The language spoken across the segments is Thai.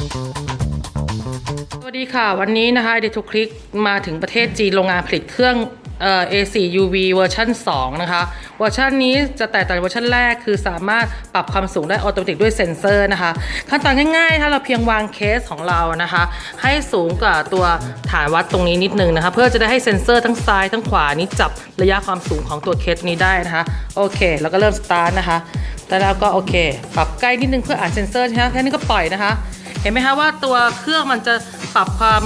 สวัสดีค่ะ วันนี้นะคะเดทูคลิกมาถึงประเทศจีนโรงงานผลิตเครื่องเอ่อ A4 UV เวอร์ชัน2 นะคะ เวอร์ชันนี้จะแตกต่างจากเวอร์ชันแรกคือสามารถปรับความสูงได้ออโตเมติกด้วยเซ็นเซอร์นะคะ ขั้นตอนง่ายๆ ถ้าเราเพียงวางเคสของเรานะคะ ให้สูงกว่าตัวฐานวัดตรงนี้นิดนึงนะคะ เพื่อจะได้ให้เซ็นเซอร์ทั้งซ้ายทั้งขวานี้จับระยะความสูงของตัวเคสนี้ได้นะคะ โอเค แล้วก็เริ่มสตาร์ทนะคะแล้วเราก็โอเค ปรับใกล้นิดนึงเพื่ออ่านเซ็นเซอร์นะคะแค่นี้ก็ปล่อยนะคะ เห็นไหมคะว่าตัวเครื่องมันจะปรับความ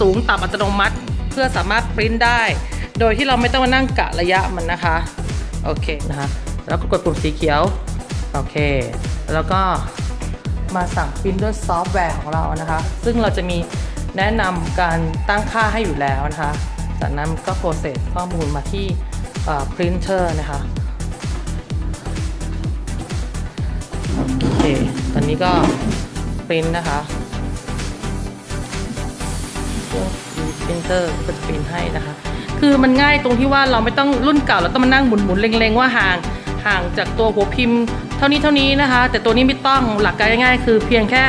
สูงต่ำอัตโนมัติ เพื่อสามารถปริ้นได้ โดยที่เราไม่ต้องมานั่งกะระยะมันนะคะโอเคนะคะแล้วก็กดปุ่มสีเขียวโอเค แล้วก็มาสั่งปริ้นด้วยซอฟต์แวร์ของเรานะคะ ซึ่งเราจะมีแนะนำการตั้งค่าให้อยู่แล้วนะคะจากนั้นก็โปรเซสข้อมูลมาที่พรินเตอร์นะคะโอเค ตอนนี้ก็ ปริ้นนะคะเครื่องปรินเตอร์ก็จะปริ้นให้นะคะ คือมันง่ายตรงที่ว่าเราไม่ต้องรุ่นเก่าเราต้องมานั่งหมุนๆเล็งๆว่าห่างห่างจากตัวหัวพิมพ์ เท่านี้เท่านี้นะคะ แต่ตัวนี้ไม่ต้องหลักการง่ายๆ คือเพียงแค่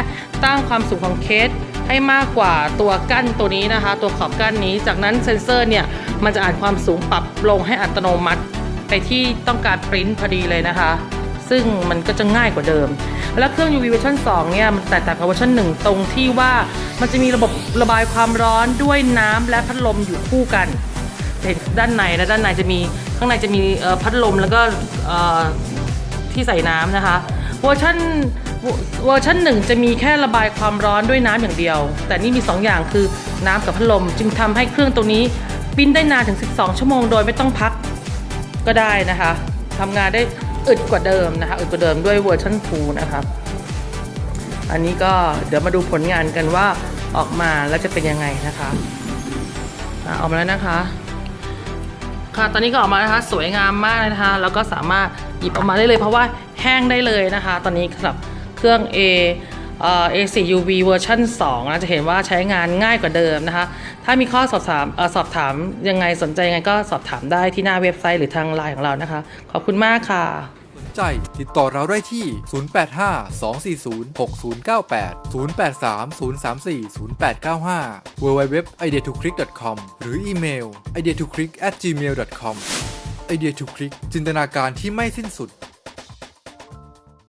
ตั้งความสูงของเคสให้มากกว่าตัวกั้นตัวนี้นะคะ ตัวขอบกั้นนี้ จากนั้นเซนเซอร์เนี่ยมันจะอ่านความสูงปรับลงให้อัตโนมัติ ไปที่ต้องการปริ้นพอดีเลยนะคะ ซึ่งมันก็จะง่ายกว่าเดิม แล้วเครื่อง UV เวอร์ชัน2เนี่ยมันแตกต่างกับเวอร์ชัน1 ตรงที่ว่ามันจะมีระบบระบายความร้อนด้วยน้ำและพัดลมอยู่คู่กันเห็นด้านในนะด้านในจะมีข้างในจะมีพัดลมแล้วก็ที่ใส่น้ำนะคะเวอร์ชันเวอร์ชันหนึ่งจะมีแค่ระบายความร้อนด้วยน้ำอย่างเดียว แต่นี่มี 2 อย่างคือน้ำกับพัดลม จึงทำให้เครื่องตัวนี้ปิ้นได้นานถึง 12 ชั่วโมงโดยไม่ต้องพักก็ได้นะคะทำงานได้ อึดกว่าเดิมนะคะอึดกว่าเดิมด้วยเวอร์ชัน2นะครับอันนี้ก็เดี๋ยวมาดูผลงานกันว่าออกมาแล้วจะเป็นยังไงนะคะออกมาแล้วนะคะ ค่ะตอนนี้ก็ออกมานะคะสวยงามมากเลยนะคะ แล้วก็สามารถหยิบออกมาได้เลยเพราะว่าแห้งได้เลยนะคะ ตอนนี้สำหรับเครื่อง A A4 UV เวอร์ชัน2นะจะเห็นว่าใช้งานง่ายกว่าเดิมนะคะ ถ้ามีข้อสอบถามอสอบถามยังไงสนใจยังไงก็สอบถามได้ที่หน้าเว็บไซต์หรือทางไลน์ของเรานะคะ ขอบคุณมากค่ะ สนใจติดต่อเราได้ที่ 085 240 6098 083 034 0895 www.ideatoclick.com หรืออีเมล ideatoclick@gmail.com ไอเดียทุกคลิกจินตนาการที่ไม่สิ้นสุด